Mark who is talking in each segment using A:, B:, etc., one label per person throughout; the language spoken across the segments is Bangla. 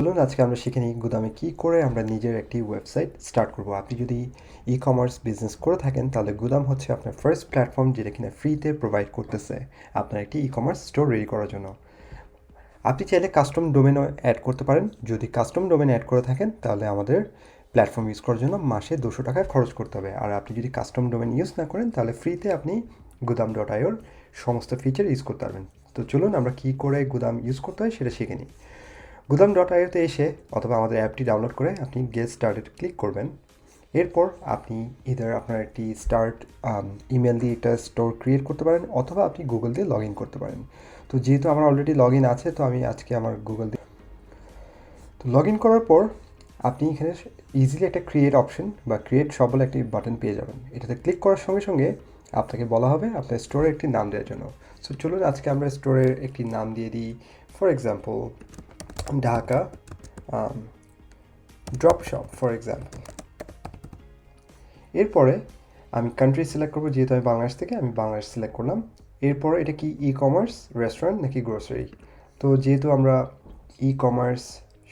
A: চলুন, আজকে আমরা শিখে নিই গুদামে কী করে আমরা নিজের একটি ওয়েবসাইট স্টার্ট করব। আপনি যদি ই কমার্স বিজনেস করে থাকেন, তাহলে গুদাম হচ্ছে আপনার ফার্স্ট প্ল্যাটফর্ম যেটা কিনা ফ্রিতে প্রোভাইড করতেছে আপনার একটি ই কমার্স স্টোর রেডি করার জন্য। আপনি চাইলে কাস্টম ডোমেনও অ্যাড করতে পারেন। যদি কাস্টম ডোমেন অ্যাড করে থাকেন, তাহলে আমাদের প্ল্যাটফর্ম ইউজ করার জন্য মাসে দুশো টাকা খরচ করতে হবে। আর আপনি যদি কাস্টম ডোমেন ইউজ না করেন, তাহলে ফ্রিতে আপনি গুদাম ডট আইওর সমস্ত ফিচার ইউজ করতে পারবেন। তো চলুন, আমরা কী করে গুদাম ইউজ করতে হয় সেটা শিখে নিই। গুদাম ডট আইওতে এসে অথবা আমাদের অ্যাপটি ডাউনলোড করে আপনি গেট স্টার্টেড ক্লিক করবেন। এরপর আপনি ইদার আপনার একটি স্টার্ট ইমেল দিয়ে একটা স্টোর ক্রিয়েট করতে পারেন অথবা আপনি গুগল দিয়ে লগ ইন করতে পারেন। তো যেহেতু আমার অলরেডি লগ ইন আছে, তো আমি আজকে আমার গুগল দিয়ে তো লগ ইন করার পর আপনি এখানে ইজিলি একটা ক্রিয়েট অপশন বা ক্রিয়েট সব বলে একটি বাটন পেয়ে যাবেন। এটাতে ক্লিক করার সঙ্গে সঙ্গে আপনাকে বলা হবে আপনার স্টোরের একটি নাম দেওয়ার জন্য। সো চলুন আজকে আমরা স্টোরের একটি নাম দিয়ে দিই। For example Dhaka drop shop for example এরপরে আমি কান্ট্রি সিলেক্ট করব, যেহেতু আমি বাংলাদেশ থেকে, আমি বাংলাদেশ সিলেক্ট করলাম। এরপর এটা কি ই কমার্স রেস্টুরেন্ট নাকি গ্রোসারি তো যেহেতু আমরা ই কমার্স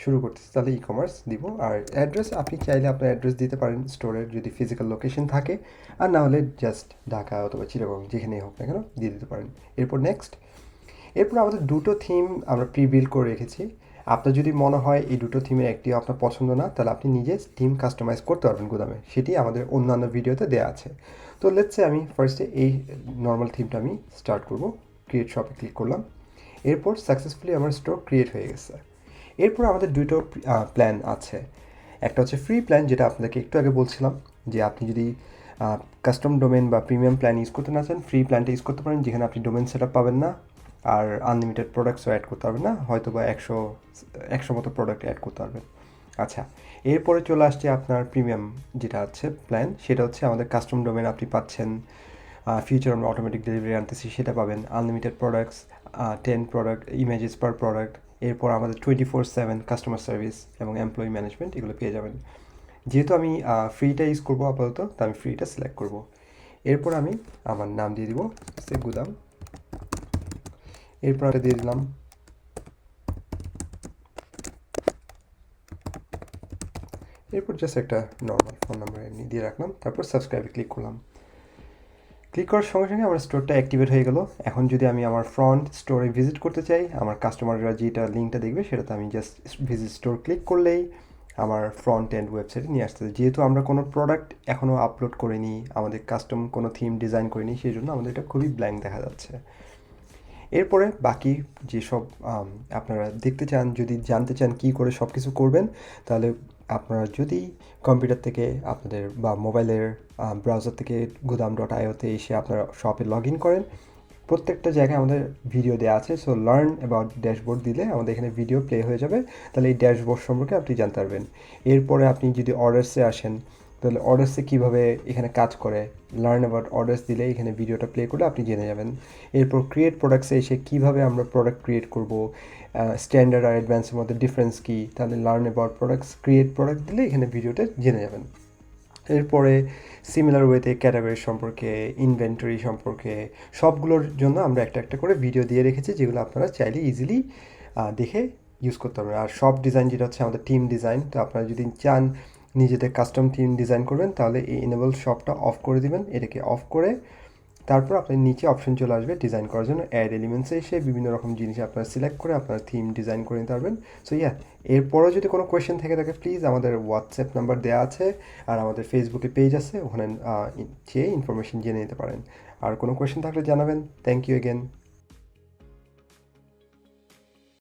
A: শুরু করতেছি, তাহলে ই কমার্স দিব। আর অ্যাড্রেস আপনি চাইলে আপনার অ্যাড্রেস দিতে পারেন স্টোরের যদি ফিজিক্যাল লোকেশন থাকে। আর না হলে জাস্ট ঢাকা অথবা চিটাগং, যেখানেই হোক না কেন, দিয়ে দিতে পারেন। এরপর নেক্সট এরপর আমাদের দুটো থিম আমরা প্রি বিল্ড করে রেখেছি। আপনার যদি মনে হয় এই দুটো থিমের একটিও আপনার পছন্দ না, তাহলে আপনি নিজে থিম কাস্টমাইজ করতে পারবেন গুদামে। সেটি আমাদের অন্যান্য ভিডিওতে দেওয়া আছে। তো লেটসে আমি ফার্স্টে এই নর্মাল থিমটা আমি স্টার্ট করব। ক্রিয়েট শপে ক্লিক করলাম। এরপর সাকসেসফুলি আমার স্টোর ক্রিয়েট হয়ে গেছে। এরপর আমাদের দুটো প্ল্যান আছে। একটা হচ্ছে ফ্রি প্ল্যান যেটা আপনাদেরকে একটু আগে বলছিলাম, যে আপনি যদি কাস্টম ডোমেন বা প্রিমিয়াম প্ল্যান ইউজ করতে না চান ফ্রি প্ল্যানটা ইউজ করতে পারেন, যেখানে আপনি ডোমেন সেট পাবেন না। আর আনলিমিটেড প্রোডাক্টসও অ্যাড করতে পারবেন না হয়তো বা একশো একশো মতো প্রোডাক্ট অ্যাড করতে পারবেন আচ্ছা এরপরে চলে আসছে আপনার প্রিমিয়াম যেটা আছে প্ল্যান সেটা হচ্ছে আমাদের কাস্টম ডোমেন আপনি পাচ্ছেন ফিউচার আমরা অটোমেটিক ডেলিভারি আনতেছি, সেটা পাবেন। Unlimited products ten product images per product এরপর আমাদের twenty four seven customer service এবং এমপ্লয়ি ম্যানেজমেন্ট এগুলো পেয়ে যাবেন। যেহেতু আমি ফ্রিটা ইউজ করব আপাতত, তো আমি ফ্রিটা সিলেক্ট করব। এরপর আমি আমার নাম দিয়ে দিব সে গুদাম এরপর একটা দিয়ে দিলাম। এরপর জাস্ট একটা নর্মাল ফোন নাম্বার এমনি দিয়ে রাখলাম, তারপর সাবস্ক্রাইবে ক্লিক করলাম। ক্লিক করার সঙ্গে সঙ্গে আমার স্টোরটা অ্যাক্টিভেট হয়ে গেল। এখন যদি আমি আমার ফ্রন্ট স্টোরে ভিজিট করতে চাই, আমার কাস্টমাররা যেটা লিঙ্কটা দেখবে সেটাতে আমি জাস্ট ভিজিট স্টোর ক্লিক করলেই আমার ফ্রন্ট এন্ড ওয়েবসাইটে নিয়ে আসতে যেহেতু আমরা কোনো প্রোডাক্ট এখনও আপলোড করিনি, আমাদের কাস্টম কোনো থিম ডিজাইন করিনি, সেই জন্য আমাদের এটা খুবই ব্ল্যাঙ্ক দেখা যাচ্ছে। এরপরে বাকি যেসব আপনারা দেখতে চান, যদি জানতে চান কি করে সব কিছু করবেন, তাহলে আপনারা যদি কম্পিউটার থেকে আপনাদের বা মোবাইলের ব্রাউজার থেকে গুদাম ডট আইওতে এসে আপনারা শপে লগ ইন করেন। প্রত্যেকটা জায়গায় আমাদের ভিডিও দেওয়া আছে সো লার্ন অ্যাবাউট ড্যাশবোর্ড দিলে আমাদের এখানে ভিডিও প্লে হয়ে যাবে। তাহলে এই ড্যাশবোর্ড সম্পর্কে আপনি জানতে পারবেন। এরপরে আপনি যদি অর্ডার্সে আসেন তাহলে অর্ডার্সে কীভাবে এখানে কাজ করে? লার্ন অ্যাবাউট অর্ডার্স দিলে এখানে ভিডিওটা প্লে করলে আপনি জেনে যাবেন। এরপর ক্রিয়েট প্রোডাক্টসে এসে কীভাবে আমরা প্রোডাক্ট ক্রিয়েট করব? স্ট্যান্ডার্ড আর অ্যাডভান্সের মধ্যে ডিফারেন্স কী? তাহলে learn about products create product দিলে এখানে ভিডিওটা জেনে যাবেন। এরপরে সিমিলার ওয়েতে ক্যাটাগরি সম্পর্কে ইনভেন্টরি সম্পর্কে সবগুলোর জন্য আমরা একটা একটা করে ভিডিও দিয়ে রেখেছি, যেগুলো আপনারা চাইলে ইজিলি দেখে ইউজ করতে পারবেন। আর সব ডিজাইন যেটা হচ্ছে আমাদের টিম ডিজাইন তো আপনারা যদি চান নিজেদের কাস্টম থিম ডিজাইন করবেন, তাহলে এই এনেবল শপটা অফ করে দিবেন। এটাকে অফ করে তারপর আপনার নিচে অপশন চলে আসবে ডিজাইন করার জন্য। অ্যাড এলিমেন্টসে এসে বিভিন্ন রকম জিনিস আপনারা সিলেক্ট করে আপনার থিম ডিজাইন করে নিতে পারবেন। সো ইয়া এরপরও যদি কোনো কোয়েশ্চেন থেকে থাকে প্লিজ আমাদের হোয়াটসঅ্যাপ নাম্বার দেওয়া আছে আর আমাদের ফেসবুকে পেজ আছে, ওখানে চেয়ে ইনফরমেশন জেনে নিতে পারেন। আর কোনো কোয়েশ্চেন থাকলে জানাবেন। Thank you again